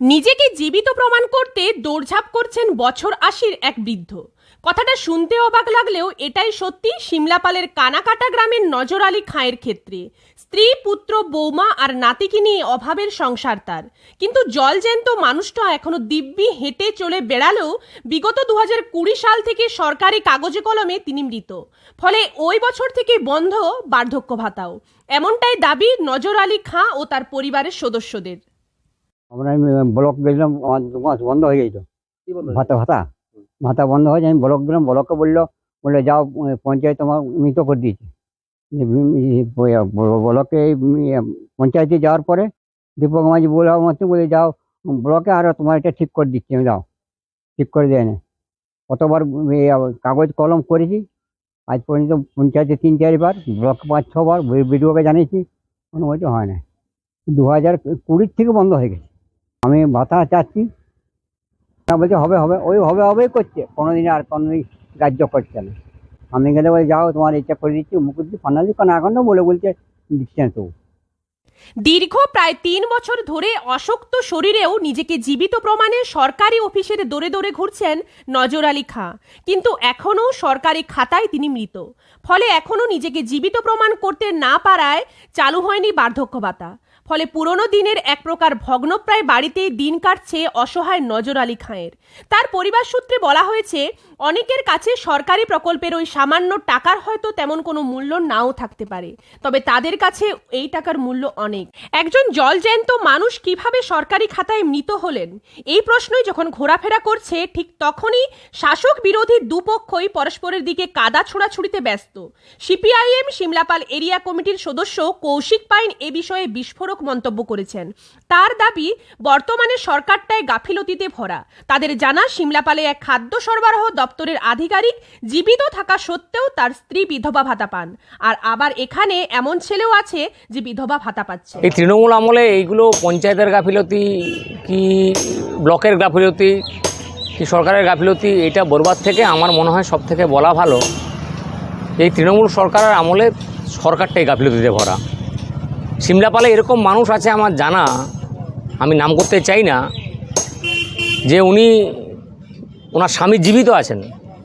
নিজেকে জীবিত প্রমাণ করতে দৌড়ঝাঁপ করছেন বছর আশির এক বৃদ্ধ। কথাটা শুনতে অবাক লাগলেও এটাই সত্যি সিমলাপালের কানাকাটা গ্রামের নজর আলী খাঁয়ের ক্ষেত্রে। স্ত্রী, পুত্র, বৌমা আর নাতিকে নিয়ে অভাবের সংসার তার। কিন্তু জলজ্যান্ত মানুষটা এখনও দিব্যি হেঁটে চলে বেড়ালেও বিগত দু কুড়ি সাল থেকে সরকারি কাগজে কলমে তিনি মৃত। ফলে ওই বছর থেকে বন্ধ বার্ধক্য ভাতাও। এমনটাই দাবি নজর আলী খাঁ ও তার পরিবারের সদস্যদের। আমরা আমি ব্লক গেছিলাম আমার দু মাস বন্ধ হয়ে গেছিল। ভাতা ভাতা। ভাতা বন্ধ হয়ে যায় আমি ব্লক গেলাম ব্লককে বলল বলল যাও পঞ্চায়েত তোমার মৃত করে দিয়েছে। ব্লকে পঞ্চায়েতে যাওয়ার পরে দীপক মাঝি বলে আমাকে বলে যাও ব্লকে আরও তোমার এটা ঠিক করে দিচ্ছি আমি যাও। ঠিক করে দেয় না। কতবার কাগজ কলম করেছি। আজ পর্যন্ত পঞ্চায়েতে তিন চারবার ব্লক পাঁচ ছবার বিডিওকে জানিয়েছি। কোনো কিছু হয় না। দু হাজার কুড়ির থেকে বন্ধ হয়ে গেছে। আমি ভাতা চাচ্ছি। না বলছে, হবে হবে। ওই হবে, হবেই করছে। কোনোদিন আর কোনোদিন গ্রাহ্য করছে না। আমি গেলে বলে যাও, তোমার এটা করে দিচ্ছি, মুকুট দিচ্ছি ফানালি কারণ এখনও বলে বলছে, দিচ্ছে না তো। দীর্ঘ প্রায় তিন বছর ধরে অশক্ত শরীরেও নিজেকে জীবিত প্রমাণে সরকারি অফিসের দৌড়ে দৌড়ে ঘুরছেন নজর আলী খাঁ। কিন্তু এখনও সরকারি খাতায় তিনি মৃত। ফলে এখনও নিজেকে জীবিত প্রমাণ করতে না পারায় চালু হয়নি বার্ধক্য ভাতা। ফলে পুরনো দিনের এক প্রকার ভগ্নপ্রায় বাড়িতেই দিন কাটছে অসহায় নজর আলী খাঁয়ের। তার পরিবার সূত্রে বলা হয়েছে, অনেকের কাছে সরকারি প্রকল্পের ওই সামান্য টাকার হয়তো তেমন কোনো মূল্য নাও থাকতে পারে, তবে তাদের কাছে এই টাকার মূল্য অনেক। একজন জলজ্যান্ত মানুষ কীভাবে সরকারি খাতায় মৃত হলেন? এই প্রশ্নই যখন ঘোরাফেরা করছে, ঠিক তখনই শাসক বিরোধী দুপক্ষই পরস্পরের দিকে কাদা ছোড়াছুড়িতে ব্যস্ত। সিপিআইএম, সিমলাপাল এরিয়া কমিটির সদস্য কৌশিক পাইন এ বিষয়ে বিস্ফোরক মন্তব্য করেছেন। তার দাবি, বর্তমানে সরকারটায় গাফিলতিতে ভরা। তাদের জানা, সিমলাপালে এক খাদ্য সরবরাহ দপ্তরের আধিকারিক জীবিত থাকা সত্ত্বেও তার স্ত্রী বিধবা ভাতা পান। আর আবার এখানে এমন ছেলেও আছে যে বিধবা ভাতা পাচ্ছে। এই তৃণমূল আমলে এইগুলো পঞ্চায়েতের গাফিলতি কি, ব্লকের গাফিলতি কি, সরকারের গাফিলতি, এটা বরবাদ থেকে আমার মনে হয় সব থেকে বলা ভালো। এই তৃণমূল সরকারের আমলে সরকারটাই গাফিলতিতে ভরা। সিমলাপালে এরকম মানুষ আছে আমার জানা, আমি নাম করতে চাই না, যে উনি, ওনার স্বামী জীবিত আছেন।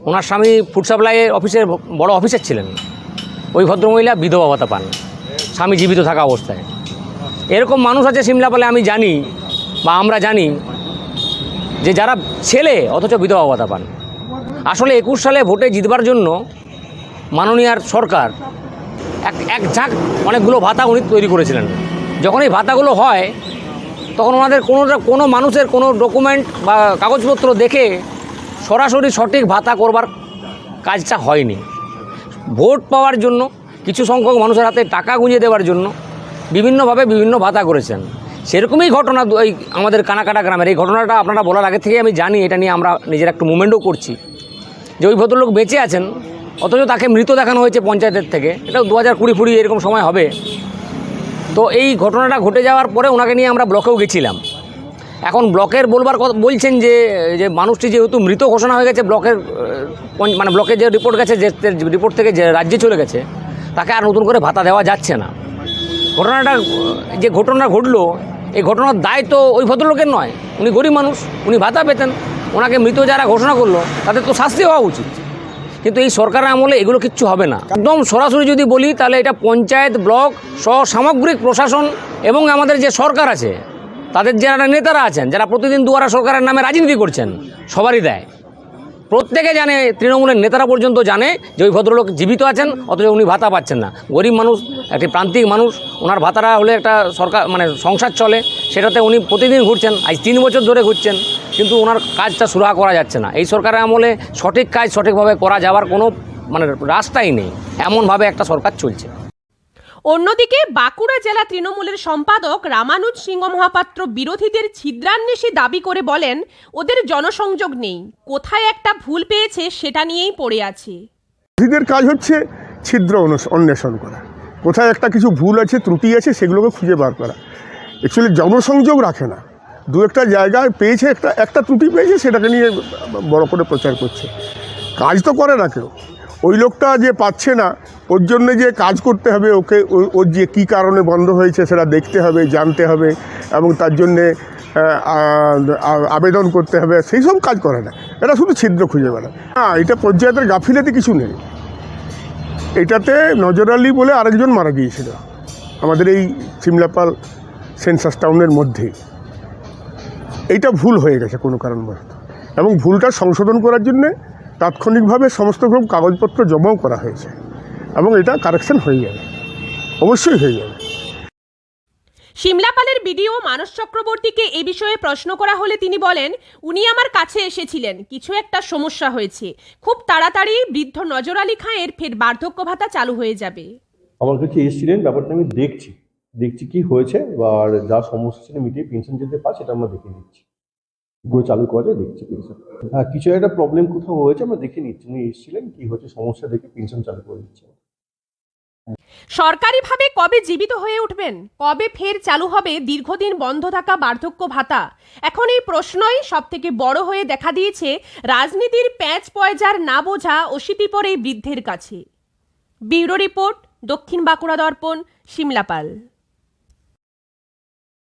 ওনার স্বামী ফুড সাপ্লাইয়ের অফিসের বড় অফিসার ছিলেন। ওই ভদ্রমহিলা বিধবা ভাতা পান, স্বামী জীবিত থাকা অবস্থায়। এরকম মানুষ আছে সিমলাপালে, আমি জানি, বা আমরা জানি, যে যারা ছেলে, অথচ বিধবা ভাতা পান। আসলে একুশ সালে ভোটে জিতবার জন্য মাননীয়ার সরকার এক এক ঝাঁক অনেকগুলো ভাতা উনি তৈরি করেছিলেন। যখন এই ভাতাগুলো হয়, তখন ওনাদের কোনো কোনো মানুষের কোনো ডকুমেন্ট বা কাগজপত্র দেখে সরাসরি সঠিক ভাতা করবার কাজটা হয়নি। ভোট পাওয়ার জন্য, কিছু সংখ্যক মানুষের হাতে টাকা গুঁজে দেওয়ার জন্য বিভিন্নভাবে বিভিন্ন ভাতা করেছেন। সেরকমই ঘটনা এই আমাদের কানাকাটা গ্রামের। এই ঘটনাটা আপনারা বলার আগে থেকে আমি জানি, এটা নিয়ে আমরা নিজের একটু মুভমেন্টও করছি। যে ওই ভদ্রলোক বেঁচে আছেন অথচ তাকে মৃত দেখানো হয়েছে পঞ্চায়েতের থেকে। এটা দু হাজার কুড়ি ফুড়ি এরকম সময় হবে। তো এই ঘটনাটা ঘটে যাওয়ার পরে ওনাকে নিয়ে আমরা ব্লকেও গেছিলাম। এখন ব্লকের বলবার কথা বলছেন যে যে মানুষটি যেহেতু মৃত ঘোষণা হয়ে গেছে, ব্লকের মানে ব্লকের যে রিপোর্ট গেছে, যে রিপোর্ট থেকে যে রাজ্যে চলে গেছে, তাকে আর নতুন করে ভাতা দেওয়া যাচ্ছে না। ঘটনাটা, যে ঘটনা ঘটলো, এই ঘটনার দায় তো ওই ভদ্রলোকের নয়। উনি গরিব মানুষ, উনি ভাতা পেতেন। ওনাকে মৃত যারা ঘোষণা করল, তাদের তো শাস্তি হওয়া উচিত। কিন্তু এই সরকারের আমলে এগুলো কিচ্ছু হবে না। একদম সরাসরি যদি বলি, তাহলে এটা পঞ্চায়েত ব্লক সহ সামগ্রিক প্রশাসন এবং আমাদের যে সরকার আছে, তাদের যারা নেতারা আছেন, যারা প্রতিদিন দুয়ারা সরকারের নামে রাজনীতি করছেন, সবারই দেয়। প্রত্যেকে জানে, তৃণমূলের নেতারা পর্যন্ত জানে যে ওই ভদ্রলোক জীবিত আছেন, অথচ উনি ভাতা পাচ্ছেন না। গরিব মানুষ একটি প্রান্তিক মানুষ ওনার ভাতারা হলে একটা সরকার মানে সংসার চলে সেটাতে উনি প্রতিদিন ঘুরছেন আজ তিন বছর ধরে ঘুরছেন কিন্তু ওনার কাজটা সুরাহা করা যাচ্ছে না। এই সরকারের আমলে সঠিক কাজ সঠিকভাবে করা যাওয়ার কোনো মানে রাস্তাই নেই এমনভাবে একটা সরকার চলছে। অন্যদিকে বাঁকুড়া জেলা তৃণমূলের সম্পাদক রামানুজ সিংহ মহাপাত্র বিরোধীদের ছিদ্রান্বেষী দাবি করে বলেন ওদের জনসংযোগ নেই কোথায় একটা ভুল পেয়েছে সেটা নিয়েই পড়ে আছে। বিরোধীদের কাজ হচ্ছে ছিদ্র অন্বেষণ করা। কোথায় একটা কিছু ভুল আছে, ত্রুটি আছে, সেগুলোকে খুঁজে বার করা। অ্যাকচুয়ালি জনসংযোগ রাখে না। দু একটা জায়গায় পেয়েছে, একটা একটা ত্রুটি পেয়েছে, সেটাকে নিয়ে বড় করে প্রচার করছে। কাজ তো করে না কেউ। ওই লোকটা যে পাচ্ছে না, ওর জন্য যে কাজ করতে হবে, ওকে ওর যে কী কারণে বন্ধ হয়েছে সেটা দেখতে হবে, জানতে হবে, এবং তার জন্যে আবেদন করতে হবে। সেই সব কাজ করে না। এটা শুধু ছিদ্র খুঁজে বেড়ায়। হ্যাঁ এটা পঞ্চায়েতের গাফিলাতে কিছু নেই। এটাতে নজর আলি বলে আরেকজন মারা গিয়েছিল। আমাদের এই সিমলাপাল সেন্সাস টাউনের মধ্যে। এইটা ভুল হয়ে গেছে কোনো কারণবশত। এবং ভুলটা সংশোধন করার জন্যে তাৎক্ষণিকভাবে সমস্ত রকম কাগজপত্র জমাও করা হয়েছে। এবং এটা কারেকশান হয়ে যাবে। অবশ্যই হয়ে যাবে। সিমলাপালের বিডিও মানস চক্রবর্তীকে এ বিষয়ে প্রশ্ন করা হলে তিনি বলেন, উনি আমার কাছে এসেছিলেন, কিছু একটা সমস্যা হয়েছে। খুব তাড়াতাড়ি বৃদ্ধ নজর আলী খাঁয়ের ফের বার্ধক্য ভাতা চালু হয়ে যাবে। আমার কাছে এসেছিলেন, ব্যাপারটা আমি দেখছি। দেখছি কি হয়েছে এবার যা সমস্যা ছিল মিটিয়ে পেনশন যেতে পারে সেটা আমরা দেখে নিচ্ছি। পুরো চালু করা যায়, দেখছি পেনশন। হ্যাঁ কিছু একটা প্রবলেম কোথাও হয়েছে আমরা দেখে নিচ্ছি। উনি এসেছিলেন, কি হচ্ছে সমস্যা দেখে পেনশন চালু করে দিচ্ছি। সরকারিভাবে কবে জীবিত হয়ে উঠবেন? কবে ফের চালু হবে দীর্ঘদিন বন্ধ থাকা বার্ধক্য ভাতা? এখন এই প্রশ্নই সব থেকে বড় হয়ে দেখা দিয়েছে রাজনীতির প্যাঁচ পয়জার না বোঝা অশীতিপর এই বৃদ্ধের কাছে। ব্যুরো রিপোর্ট, দক্ষিণ বাঁকুড়া দর্পণ সিমলাপাল